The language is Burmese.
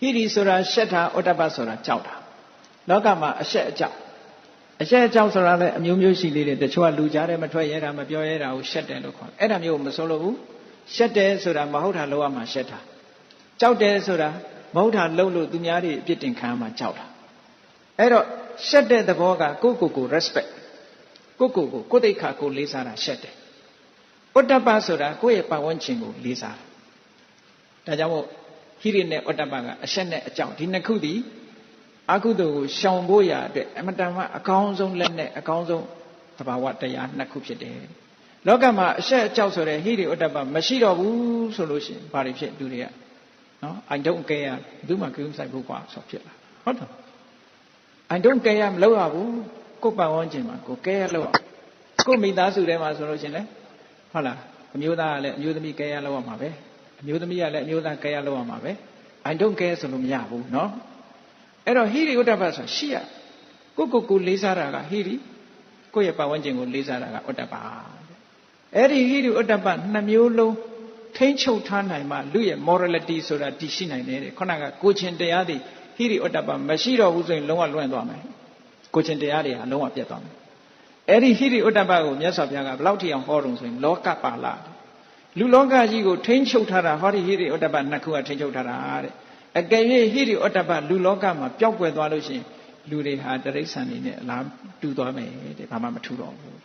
ဟိရိဆိုတာရှက်တာဩတ္တပဆိုတာကြောက်တာလောကမှာအရှက်အကြောက်အရှက်အကြောက်ဆိုတာလည်းအမျိုးမျိုးရှိသေးတယ်တချို့ကလူကြားတယ်မထွက်ရဲတာမပြောရဲတာကိုရှက်တယ်လို့ခေါ်တယ်အဲ့ဒါမျိုးမဆိုလို့ဘူးရှက်တယ်ဆိုတာမဟုတ်တာလောက်ရမှာရှက်တာကြောက်တယ်ဆိုတာမဟုတ်တာလှုပ်လို့သူများတွေအပြစ်တင်ခံရမှာကြောက်တာအဲ့တော့ရှက်တဲ့သဘောကကိုယ့်ကိုယ်ကို respect ကိုယ့်ကိုယ်ကိုကိုယ်တိတ်ခါကိုလေးစားတာရှက်တယ်ဥတ္တပဆိုတာကိုယ့်ရဲ့ပတ်ဝန်းကျင်ကိုလေးစားတာဒါကြောင့်မို့ ဟိရိနဲ့ဥတ္တပကအရှက်နဲ့အကြောင်းဒီနှစ်ခုတည်းအကုသိုလ်ကိုရှောင်ဖို့ရအတွက်အမတန်မှအကောင်းဆုံးလက်နဲ့အကောင်းဆုံးသဘာဝတရားနှစ်ခုဖြစ်တယ်လောကမှာအရှက်အကြောက်ဆိုတဲ့ဟိရိဥတ္တပမရှိတော့ဘူးဆိုလို့ရှိရင်ဘာတွေဖြစ်လူတွေကနော် I don't care ဘူးမှကိစ္စဆိုင်ဘူးကွာဆိုဖြစ်လာဟုတ်တယ် I don't care မလုပ်ရဘူးကိုယ်ပတ်ဝန်းကျင်မှာကိုယ် care လုပ်ရကိုယ်မိသားစုထဲမှာဆိုလို့ရှိရင်လေဟုတ်လားအမျိုးသားကလည်းအမျိုးသမီး care လုပ်ရမှာပဲ အမျိုးသမီးကလည်းအမျိုးသား care လုပ်ရမှာပဲ I don't care ဆိုလို့မရဘူးเนาะအဲ့တော့ဟိရိဥဒ္ဓပဆိုရှိရကိုကိုကိုလေးစားတာကဟိရိကိုယ့်ရဲ့ပတ်ဝန်းကျင်ကိုလေးစားတာကဥဒ္ဓပအဲ့ဒီဟိရိဥဒ္ဓပနှစ်မျိုးလုံးထိမ့်ချုပ်ထားနိုင်မှလူရဲ့ morality ဆိုတာတည်ရှိနိုင်တယ်ခုနကကိုချင်းတရားတွေဟိရိဥဒ္ဓပမရှိတော့ဘူးဆိုရင်လုံးဝလွင့်သွားမယ်ကိုချင်းတရားတွေဟာလုံးဝပြတ်သွားမယ်အဲ့ဒီဟိရိဥဒ္ဓပကိုမြတ်စွာဘုရားကဘယ်လောက်ထိအောင်ဟောတုံဆိုရင်လောကပါဠ လူလောကကြီးကိုထိမ့်ချုပ်ထားတာဟောဒီဟိရိဥဒ္ဓပနှစ်ခုကထိမ့်ချုပ်ထားတာတဲ့အကယ်၍ဟိရိဥတ္တပလူလောကမှာပျောက်ကွယ်သွားလို့ရှိရင်လူတွေဟာတရိษံနေနဲ့အလားတူသွားမယ်တဲ့ဘာမှမထူတော့ဘူး